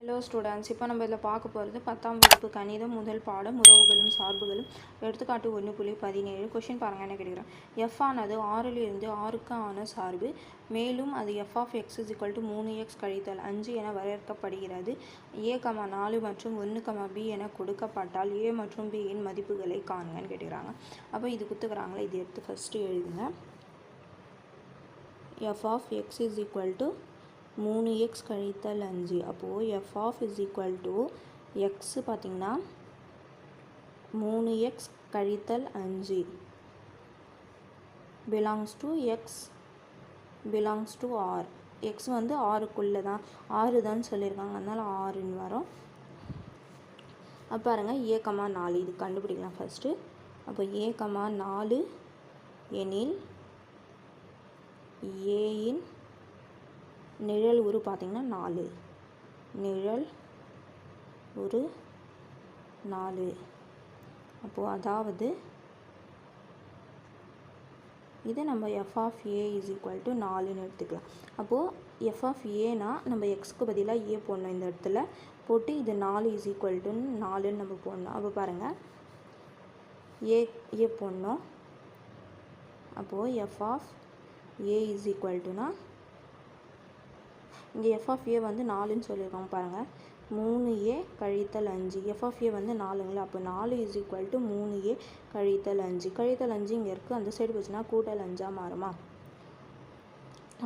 Hello students இப்போ நம்ம இதில் பார்க்க போகிறது பத்தாம் வகுப்பு கணிதம் முதல் பாடம் உறவுகளும் சார்புகளும். எடுத்துக்காட்டு ஒன்று புள்ளி பதினேழு. கொஷின் பாருங்கள் என்ன கேட்குறேன் எஃப் ஆனது ஆறிலிருந்து ஆறுக்கு ஆன சார்பு. மேலும் அது F of X is to மூணு எக்ஸ் கழித்தல் அஞ்சு என வரையறுக்கப்படுகிறது. ஏ கமா நாலு மற்றும் ஒன்று கமா பி என கொடுக்கப்பட்டால் ஏ மற்றும் b இன் மதிப்புகளை காணுங்கன்னு கேட்டுக்கிறாங்க. அப்போ இது குத்துக்கிறாங்களே? இது எடுத்து ஃபஸ்ட்டு எழுதுங்க. F of X is equal to மூணு எக்ஸ் கழித்தல் அஞ்சு. அப்போது F of is equal to X பார்த்திங்கன்னா மூணு எக்ஸ் கழித்தல் அஞ்சு. Belongs to X belongs to R X வந்து ஆறுக்குள்ளே தான். ஆறு தான் சொல்லியிருக்காங்க. அதனால் ஆறுன்னு வரும். அப்போ பாருங்கள் ஏ நாலு. இது கண்டுபிடிக்கலாம் ஃபஸ்ட்டு அப்போ ஏ நாலு எனில் ஏயின் நிழல் உரு பார்த்திங்கன்னா நாலு. நிழல் ஒரு நாலு. அப்போது அதாவது இதை நம்ம F of A is equal to நாலுன்னு எடுத்துக்கலாம். அப்போது எஃப் ஆஃப் ஏனா நம்ம எக்ஸ்க்கு பதிலாக ஏ போடணும் இந்த இடத்துல. போட்டு இது நாலு இஸ் ஈக்குவல் டு நாலுன்னு நம்ம போடணும். அப்போ பாருங்கள் ஏ ஏ போடணும். அப்போது F of A is equal டுனா இங்கே எஃப் ஆஃப் ஏ வந்து நாலுன்னு சொல்லியிருக்கோம் பாருங்கள் மூணு ஏ கழித்தல் அஞ்சு. எஃப் ஆஃப் ஏ வந்து நாலுங்களா? அப்போ நாலு இஸ் ஈக்குவல் டு மூணு ஏ கழித்தல் அஞ்சு. கழித்தல் அஞ்சு இங்கே இருக்குது அந்த சைடு போச்சுன்னா கூட்டல் அஞ்சாக மாறுமா?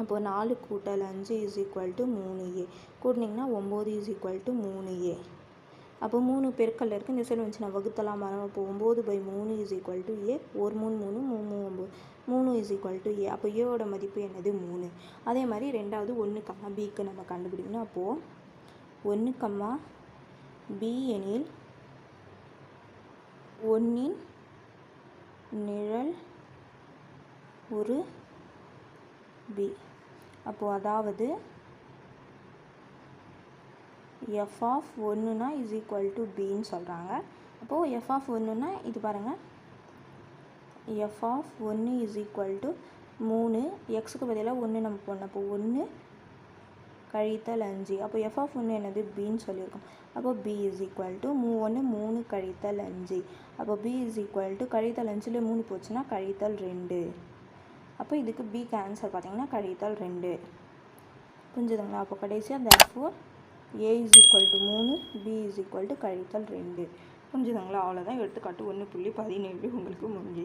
அப்போது நாலு கூட்டல் அஞ்சு இஸ் ஈக்குவல் டு மூணு ஏ கூட்டினீங்கன்னா ஒம்பது இஸ் ஈக்குவல் டு மூணு ஏ அப்போ மூணு பெருக்கல்ல இருக்குது இந்த சைடு வந்துச்சுன்னா வகுத்தலாம் மாறும் அப்போ ஒம்பது பை மூணு இஸ் ஈக்குவல் டு ஏ ஒரு மூணு மூணு மூணு ஒம்பது. மூணு இஸ் ஈக்குவல் டு ஏ அப்போ ஏவோட மதிப்பு என்னது? மூணு. அதே மாதிரி ரெண்டாவது ஒன்று கம்மா பிக்கு நம்ம கண்டுபிடிக்கணும். அப்போது ஒன்று கம்மா பி எனில் ஒன்றின் நிழல் ஒரு பி அப்போது அதாவது எஃப் ஆஃப் ஒன்றுனா இஸ் ஈக்குவல் டு பின்னு சொல்கிறாங்க அப்போது எஃப் ஆஃப் ஒன்றுனா இது பாருங்கள் எஃப் ஆஃப் ஒன்று இஸ் ஈக்குவல் டு மூணு. எக்ஸுக்கு பதிலாக ஒன்று நம்ம போடணும். அப்போ ஒன்று கழித்தல் அஞ்சு. அப்போ எஃப் ஆஃப் ஒன்று என்னது? பின்னு சொல்லியிருக்கோம். அப்போ பி இஸ் ஈக்குவல் டு மூ ஒன்று மூணு கழித்தல் அஞ்சு. அப்போ பி இஸ் ஈக்குவல் டு கழித்தல் அஞ்சில் மூணு போச்சுன்னா கழித்தல் ரெண்டு. அப்போ இதுக்கு பிக்கு ஆன்சர் பார்த்திங்கன்னா கழித்தல் ரெண்டு. புரிஞ்சுதுங்களா? அப்போ கடைசியாக therefore A is equal to மூணு பி இஸ் ஈக்குவல் டு கழித்தல் ரெண்டு. புரிஞ்சுதுங்களா? அவ்வளோதான் எடுத்துக்காட்டு ஒன்று புள்ளி பதினேழு உங்களுக்கு முடிஞ்சு